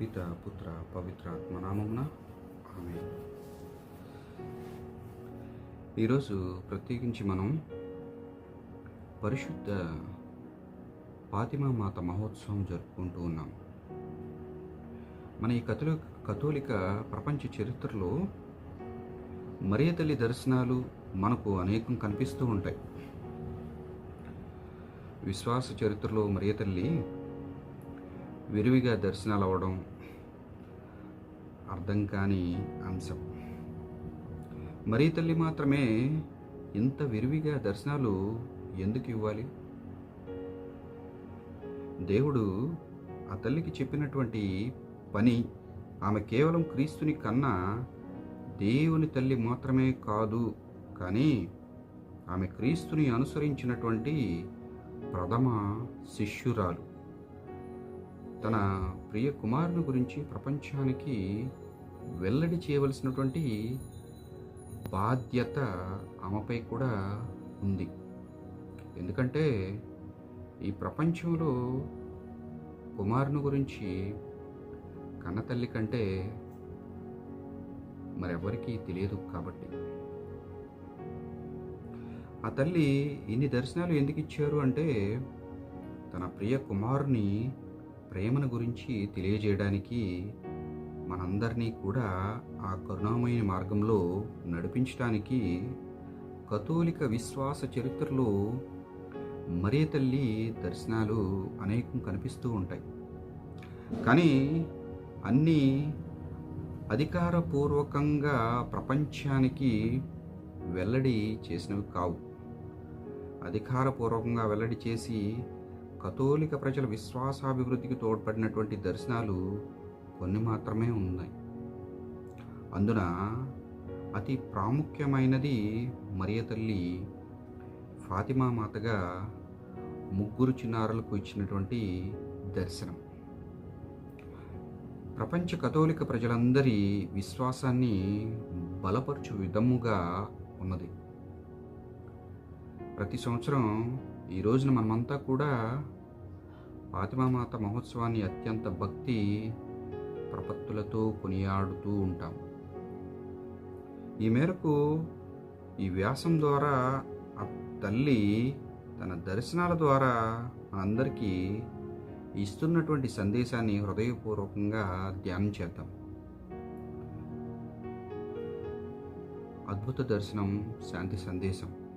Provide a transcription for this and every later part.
పిత పుత్ర పవిత్ర ఆత్మనామమున ఆమె ఈరోజు ప్రత్యేకించి మనం పరిశుద్ధ ఫాతిమా మాత మహోత్సవం జరుపుకుంటూ ఉన్నాం. మన ఈ కథలు కథోలిక ప్రపంచ చరిత్రలో మరియ తల్లి దర్శనాలు మనకు అనేకం కనిపిస్తూ ఉంటాయి. విశ్వాస చరిత్రలో మరియ తల్లి విరివిగా దర్శనాలు అవ్వడం అర్థం కాని అంశం. మరీ తల్లి మాత్రమే ఇంత విరివిగా దర్శనాలు ఎందుకు ఇవ్వాలి? దేవుడు ఆ తల్లికి చెప్పినటువంటి పని ఆమె కేవలం క్రీస్తుని కన్నా దేవుని తల్లి మాత్రమే కాదు కానీ ఆమె క్రీస్తుని అనుసరించినటువంటి ప్రథమ శిష్యురాలు. తన ప్రియ కుమారుని గురించి ప్రపంచానికి వెల్లడి చేయవలసినటువంటి బాధ్యత ఆమెపై కూడా ఉంది. ఎందుకంటే ఈ ప్రపంచంలో కుమారుని గురించి కన్నతల్లి కంటే మరెవరికీ తెలియదు కాబట్టి. ఆ తల్లి ఇన్ని దర్శనాలు ఎందుకు ఇచ్చారు అంటే తన ప్రియ కుమారుని ప్రేమను గురించి తెలియజేయడానికి మనందరినీ కూడా ఆ కరుణామయ మార్గంలో నడిపించడానికి కథోలిక విశ్వాస చరిత్రలో మరే తల్లి దర్శనాలు అనేకం కనిపిస్తూ ఉంటాయి. కానీ అన్నీ అధికారపూర్వకంగా ప్రపంచానికి వెల్లడి చేసినవి కావు. అధికారపూర్వకంగా వెల్లడి చేసి కథోలిక ప్రజల విశ్వాసాభివృద్ధికి తోడ్పడినటువంటి దర్శనాలు కొన్ని మాత్రమే ఉన్నాయి. అందున అతి ప్రాముఖ్యమైనది మరియ తల్లి ఫాతిమా మాతగా ముగ్గురు చిన్నారులకు ఇచ్చినటువంటి దర్శనం. ప్రపంచ కథోలిక ప్రజలందరి విశ్వాసాన్ని బలపరచు విధముగా ఉన్నది. ప్రతి సంవత్సరం ఈ రోజున మనమంతా కూడా ఫాతిమామాత మహోత్సవాన్ని అత్యంత భక్తి ప్రపత్తులతో కొనియాడుతూ ఉంటాం. ఈ మేరకు ఈ వ్యాసం ద్వారా ఆ తల్లి తన దర్శనాల ద్వారా అందరికీ ఇస్తున్నటువంటి సందేశాన్ని హృదయపూర్వకంగా ధ్యానం చేద్దాం. అద్భుత దర్శనం శాంతి సందేశం.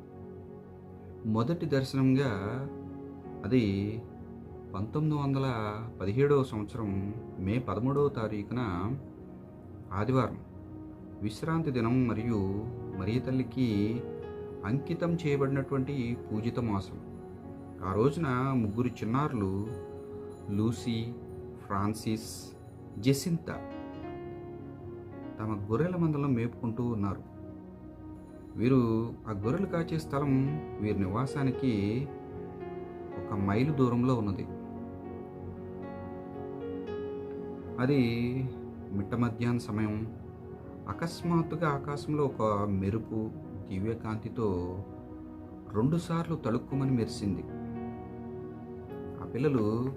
మొదటి దర్శనంగా అది పంతొమ్మిది వందల పదిహేడవ సంవత్సరం మే పదమూడవ తారీఖున ఆదివారం విశ్రాంతి దినం మరియు మరియ తల్లికి అంకితం చేయబడినటువంటి పూజిత మాసం. ఆ రోజున ముగ్గురు చిన్నారులు లూసీ ఫ్రాన్సిస్ జెసింత తమ గొర్రెల మందలను మేపుకుంటూ ఉన్నారు. వీరు ఆ గొర్రెలు కాచే స్థలం వీరి నివాసానికి ఒక మైలు దూరంలో ఉన్నది. అది మిట్ట మధ్యాహ్న సమయం. అకస్మాత్తుగా ఆకాశంలో ఒక మెరుపు దివ్యకాంతితో రెండుసార్లు తళుక్కుమని మెరిసింది. ఆ పిల్లలు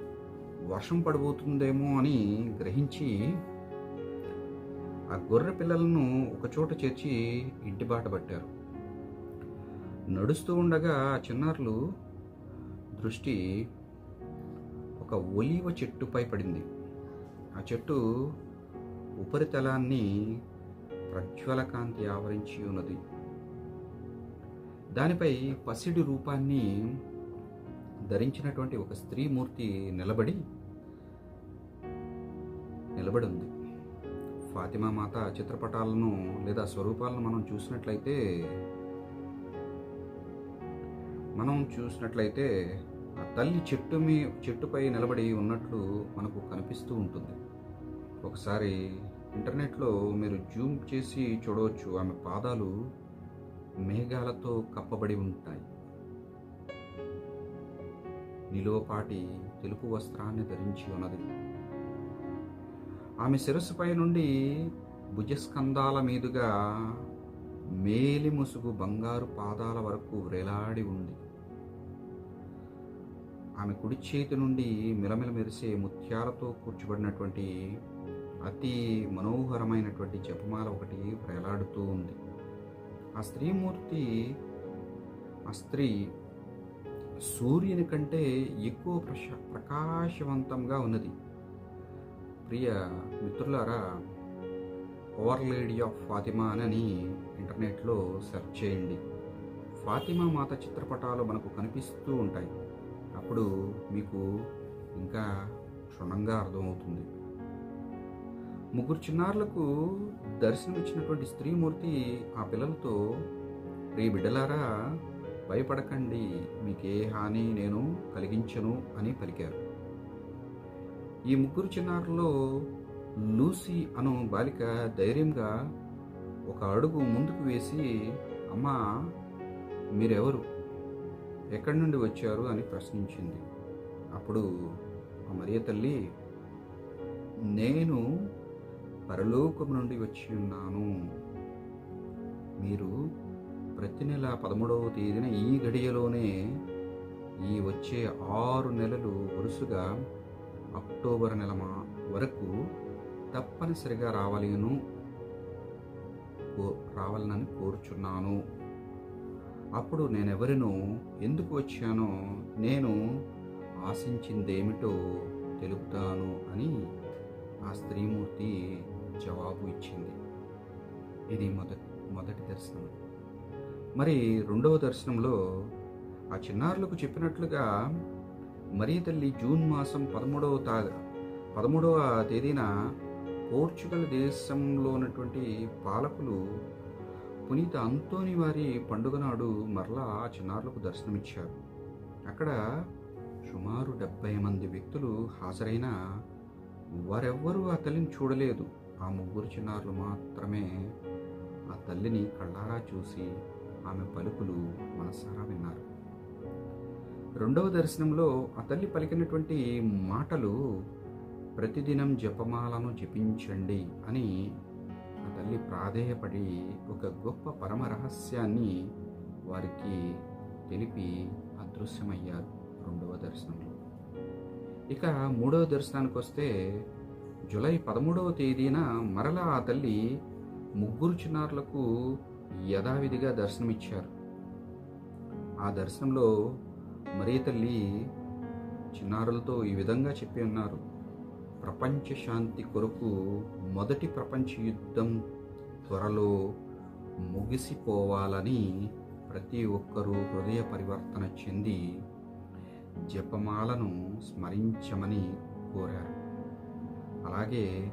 వర్షం పడబోతుందేమో అని గ్రహించి ఆ గొర్రె పిల్లలను ఒకచోట చేర్చి ఇంటి బాట పట్టారు. నడుస్తూ ఉండగా ఆ చిన్నారులు దృష్టి ఒక ఒలివ చెట్టుపై పడింది. ఆ చెట్టు ఉపరితలాన్ని ప్రజ్వలకాంతి ఆవరించి ఉన్నది. దానిపై పసిడి రూపాన్ని ధరించినటువంటి ఒక స్త్రీమూర్తి నిలబడి నిలబడి ఉంది. ఫాతిమా మాత చిత్రపటాలను లేదా స్వరూపాలను మనం చూసినట్లయితే మనం చూసినట్లయితే ఆ తల్లి చెట్టు మీ చెట్టుపై నిలబడి ఉన్నట్లు మనకు కనిపిస్తూ ఉంటుంది. ఒకసారి ఇంటర్నెట్లో మీరు జూమ్ చేసి చూడవచ్చు. ఆమె పాదాలు మేఘాలతో కప్పబడి ఉంటాయి. నిలువపాటి తెలుపు వస్త్రాన్ని ధరించి ఉన్నది. ఆమె శిరస్సుపై నుండి భుజస్కంధాల మీదుగా మేలి ముసుగు బంగారు పాదాల వరకు వ్రేలాడి ఉంది. ఆమె కుడి చేతి నుండి మిలమిల మెరిసే ముత్యాలతో కూర్చబడినటువంటి అతి మనోహరమైనటువంటి జపమాల ఒకటి వేలాడుతూ ఉంది. ఆ స్త్రీమూర్తి ఆ స్త్రీ సూర్యుని కంటే ఎక్కువ ప్రశ ప్రకాశవంతంగా ఉన్నది. ప్రియ మిత్రులారా ఓవర్ లేడీ ఆఫ్ ఫాతిమా అని ఇంటర్నెట్లో సెర్చ్ చేయండి. ఫాతిమా మాత చిత్రపటాలు మనకు కనిపిస్తూ ఉంటాయి. అప్పుడు మీకు ఇంకా క్షుణ్ణంగా అర్థమవుతుంది. ముగ్గురు చిన్నారులకు దర్శనమిచ్చినటువంటి స్త్రీమూర్తి ఆ పిల్లలతో రే బిడ్డలారా భయపడకండి మీకే హాని నేను కలిగించను అని పలికారు. ఈ ముగ్గురు చిన్నారుల్లో లూసీ అను బాలిక ధైర్యంగా ఒక అడుగు ముందుకు వేసి అమ్మా మీరెవరు? ఎక్కడి నుండి వచ్చారు? అని ప్రశ్నించింది. అప్పుడు ఆ మరియ తల్లి నేను పరలోకం నుండి వచ్చి ఉన్నాను. మీరు ప్రతి నెల పదమూడవ తేదీన ఈ గడియలోనే ఈ వచ్చే ఆరు నెలలు వరుసగా అక్టోబర్ నెల మా- వరకు తప్పనిసరిగా రావాలను కో- రావాలనని కోరుచున్నాను. అప్పుడు నేనెవరినో ఎందుకు వచ్చానో నేను ఆశించిందేమిటో తెలుపుతాను అని ఆ స్త్రీమూర్తి జవాబు ఇచ్చింది. ఇది మొదటి మొదటి దర్శనం మరి రెండవ దర్శనంలో ఆ చిన్నారులకు చెప్పినట్లుగా మరీ తల్లి జూన్ మాసం పదమూడవ తా పదమూడవ తేదీన పోర్చుగల్ దేశంలో ఉన్నటువంటి పాలకులు పునీత అంతోని వారి పండుగ నాడు మరలా ఆ చిన్నారులకు దర్శనమిచ్చారు. అక్కడ సుమారు డెబ్బై మంది వ్యక్తులు హాజరైన వారెవ్వరూ ఆ తల్లిని చూడలేదు. ఆ ముగ్గురు చిన్నారులు మాత్రమే ఆ తల్లిని కళ్ళారా చూసి ఆమె పలుకులు మనసారా విన్నారు. రెండవ దర్శనంలో ఆ తల్లి పలికినటువంటి మాటలు ప్రతిదినం జపమాలను జపించండి అని ఆ తల్లి ప్రాధేయపడి ఒక గొప్ప పరమ రహస్యాన్ని వారికి తెలిపి అదృశ్యమయ్యారు రెండవ దర్శనంలో. ఇక మూడవ దర్శనానికి వస్తే జూలై పదమూడవ తేదీన మరలా ఆ తల్లి ముగ్గురు చిన్నారులకు యథావిధిగా దర్శనమిచ్చారు. ఆ దర్శనంలో మరీ తల్లి చిన్నారులతో ఈ విధంగా చెప్పి ఉన్నారు ప్రపంచ శాంతి కొరకు మొదటి ప్రపంచ యుద్ధం త్వరలో ముగిసిపోవాలని ప్రతి ఒక్కరూ హృదయ పరివర్తన చెంది జపమాలను స్మరించమని కోరారు. అలాగే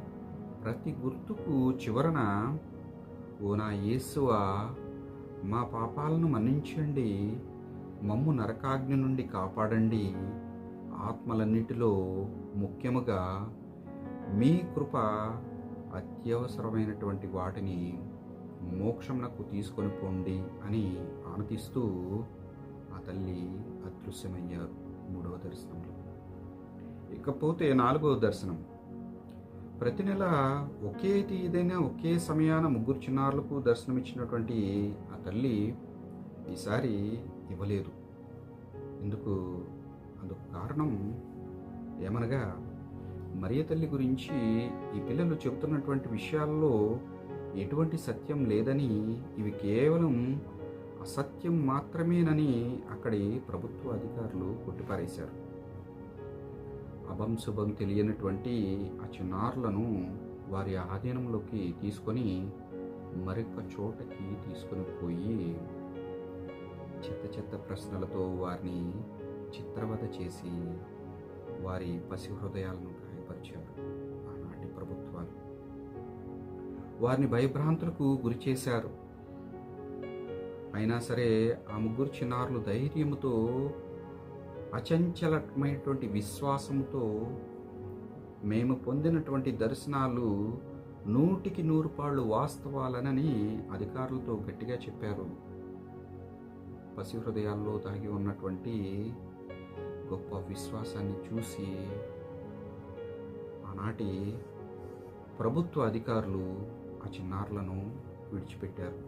ప్రతి గుర్తుకు చివరన ఓ నా యేసువా మా పాపాలను మన్నించండి మమ్ము నరకాగ్ని నుండి కాపాడండి. ఆత్మలన్నిటిలో ముఖ్యముగా మీ కృప అత్యవసరమైనటువంటి వాటిని మోక్షమునకు తీసుకొని పోండి అని ఆనతిస్తూ ఆ తల్లి అదృశ్యమయ్యారు మూడవ దర్శనంలో. ఇకపోతే నాలుగవ దర్శనం. ప్రతి నెల ఒకే తీదైన ఒకే సమయాన ముగ్గురు చిన్నారులకు దర్శనమిచ్చినటువంటి ఆ తల్లి ఈసారి ఇవ్వలేదు. ఎందుకు అందుకు కారణం ఏమనగా మరియ తల్లి గురించి ఈ పిల్లలు చెబుతున్నటువంటి విషయాల్లో ఎటువంటి సత్యం లేదని ఇవి కేవలం అసత్యం మాత్రమేనని అక్కడి ప్రభుత్వ అధికారులు కొట్టిపారేశారు. అభం శుభం తెలియనటువంటి ఆ చిన్నారులను వారి ఆధీనంలోకి తీసుకొని మరొక చోటకి తీసుకొని పోయి చెత్త చెత్త ప్రశ్నలతో వారిని చిత్రవద చేసి వారి పసి హృదయాలను గాయపరిచారు ఆనాటి ప్రభుత్వాలు. వారిని భయభ్రాంతులకు గురి చేశారు. అయినా సరే ఆ ముగ్గురు చిన్నారులు ధైర్యంతో అచంచలమైనటువంటి విశ్వాసంతో మేము పొందినటువంటి దర్శనాలు నూటికి నూరు పాళ్ళు వాస్తవాలనని అధికారులతో గట్టిగా చెప్పారు. పసి హృదయాల్లో దాగి ఉన్నటువంటి గొప్ప విశ్వాసాన్ని చూసి ఆనాటి ప్రభుత్వ అధికారులు ఆ చిన్నారులను విడిచిపెట్టారు.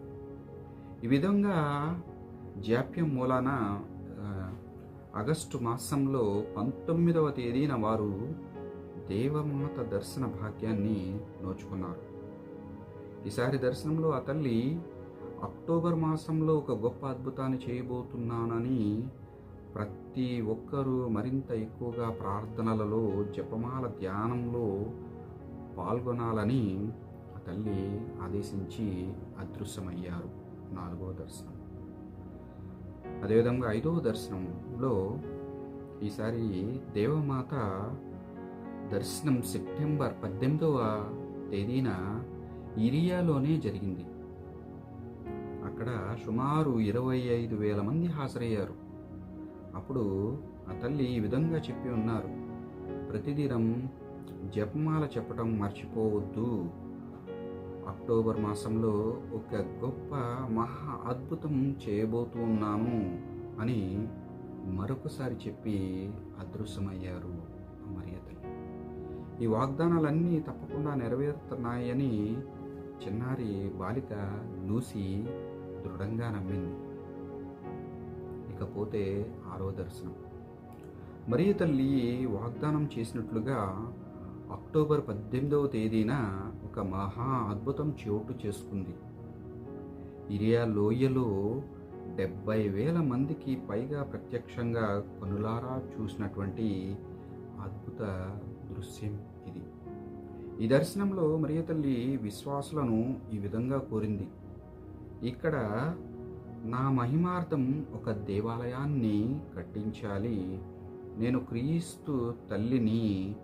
ఈ విధంగా జాప్యం మూలాన ఆగస్టు మాసంలో పంతొమ్మిదవ తేదీన వారు దేవమాత దర్శన భాగ్యాన్ని నోచుకున్నారు. ఈసారి దర్శనంలో ఆ తల్లి అక్టోబర్ మాసంలో ఒక గొప్ప అద్భుతాన్ని చేయబోతున్నానని ప్రతి ఒక్కరూ మరింత ఎక్కువగా ప్రార్థనలలో జపమాల ధ్యానంలో పాల్గొనాలని ఆ తల్లి ఆదేశించి అదృశ్యమయ్యారు నాలుగో దర్శనం. అదేవిధంగా ఐదవ దర్శనంలో ఈసారి దేవమాత దర్శనం సెప్టెంబర్ పద్దెనిమిదవ తేదీన ఇరియాలోనే జరిగింది. అక్కడ సుమారు ఇరవై ఐదు వేల మంది హాజరయ్యారు. అప్పుడు ఆ తల్లి ఈ విధంగా చెప్పి ఉన్నారు. ప్రతిదినం జపమాల చెప్పటం మర్చిపోవద్దు. అక్టోబర్ మాసంలో ఒక గొప్ప మహా అద్భుతం చేయబోతూ ఉన్నాము అని మరొకసారి చెప్పి అదృశ్యమయ్యారు మరియ తల్లి. ఈ వాగ్దానాలన్నీ తప్పకుండా నెరవేరుతున్నాయని చిన్నారి బాలిక లూసి దృఢంగా నమ్మింది. ఇకపోతే ఆరో దర్శనం. మరియ తల్లి వాగ్దానం చేసినట్లుగా అక్టోబర్ పద్దెనిమిదవ తేదీన ఒక మహా అద్భుతం చోటు చేసుకుంది. ఇరియా లోయలో డెబ్బై వేల మందికి పైగా ప్రత్యక్షంగా కనులారా చూసినటువంటి అద్భుత దృశ్యం ఇది. ఈ దర్శనంలో మరియ తల్లి విశ్వాసులను ఈ విధంగా కోరింది. ఇక్కడ నా మహిమార్థం ఒక దేవాలయాన్ని కట్టించాలి. నేను క్రీస్తు తల్లిని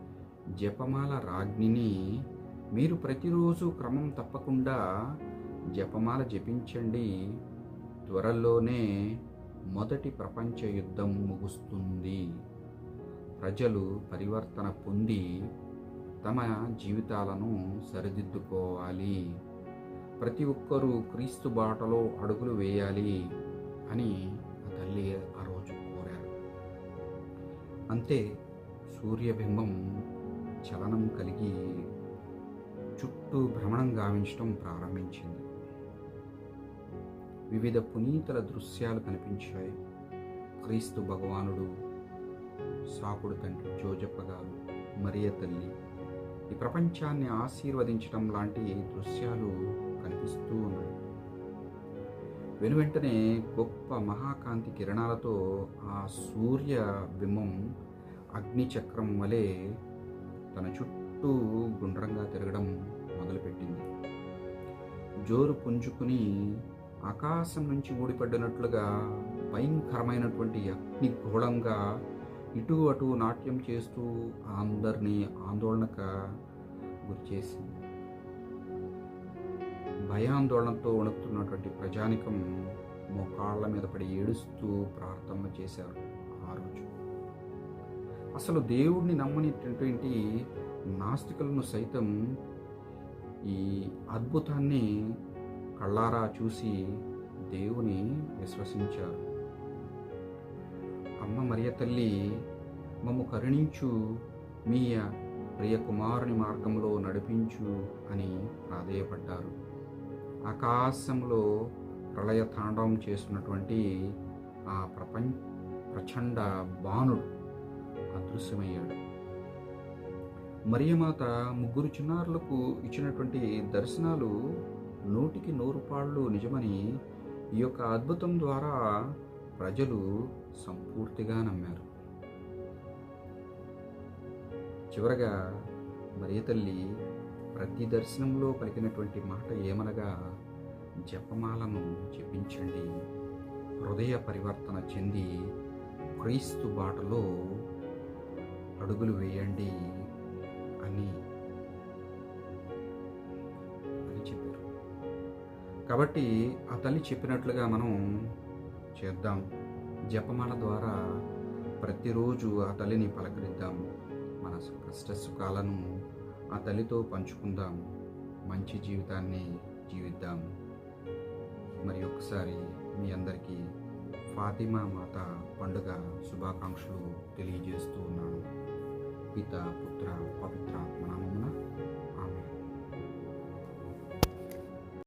జపమాల రాజ్ఞిని. మీరు ప్రతిరోజు క్రమం తప్పకుండా జపమాల జపించండి. త్వరలోనే మొదటి ప్రపంచ యుద్ధం ముగుస్తుంది. ప్రజలు పరివర్తన పొంది తమ జీవితాలను సరిదిద్దుకోవాలి. ప్రతి ఒక్కరూ క్రీస్తు బాటలో అడుగులు వేయాలి అని ఆ తల్లి ఆ రోజు కోరారు. అంతే సూర్యబింబం చలనం కలిగి చుట్టూ భ్రమణం గావించడం ప్రారంభించింది. వివిధ పునీతల దృశ్యాలు కనిపించాయి. క్రీస్తు భగవానుడు సాకుడు తండ్రి జోజప్ప గారు మరియ తల్లి ఈ ప్రపంచాన్ని ఆశీర్వదించడం లాంటి దృశ్యాలు కనిపిస్తూ ఉన్నాయి. వెనువెంటనే గొప్ప మహాకాంతి కిరణాలతో ఆ సూర్య బింబం అగ్నిచక్రం వలె తన చుట్టూ గుండ్రంగా తిరగడం మొదలుపెట్టింది. జోరు పుంజుకుని ఆకాశం నుంచి ఊడిపడ్డనట్లుగా భయంకరమైనటువంటి అగ్ని ఘోళంగా ఇటు అటు నాట్యం చేస్తూ అందరినీ ఆందోళనక గురిచేసింది. భయాందోళనతో వణుకుతున్నటువంటి ప్రజానికం మోకాళ్ళ మీద పడి ఏడుస్తూ ప్రార్థన చేశారు ఆ రోజు. అసలు దేవుడిని నమ్మనిటువంటి నాస్తికులను సైతం ఈ అద్భుతాన్ని కళ్ళారా చూసి దేవుని విశ్వసించారు. అమ్మ మరియ తల్లి మమ్ము కరుణించు మీ ప్రియ కుమారుని మార్గంలో నడిపించు అని ప్రాధేయపడ్డారు. ఆకాశంలో ప్రళయ తాండవం చేస్తున్నటువంటి ఆ ప్రపంచ ప్రచండ బాణుడు అదృశ్యమయ్యాడు. మరియమాత ముగ్గురు చిన్నారులకు ఇచ్చినటువంటి దర్శనాలు నూటికి నూరు పాళ్ళు నిజమని ఈ యొక్క అద్భుతం ద్వారా ప్రజలు సంపూర్తిగా నమ్మారు. చివరగా మరియ తల్లి ప్రతి దర్శనంలో పలికినటువంటి మాట ఏమనగా జపమాలను జపించండి. హృదయ పరివర్తన చెంది క్రీస్తు బాటలో అడుగులు వేయండి అని అని చెప్పారు. కాబట్టి ఆ తల్లి చెప్పినట్లుగా మనం చేద్దాం. జపమాల ద్వారా ప్రతిరోజు ఆ తల్లిని పలకరిద్దాం. మన కష్ట సుఖాలను ఆ తల్లితో పంచుకుందాం మంచి జీవితాన్ని జీవిద్దాం మరి ఒకసారి మీ అందరికీ ఫాతిమా మాత పండుగ శుభాకాంక్షలు తెలియజేస్తూ ఉన్నాను. పిత పుత్ర పవిత్ర మనం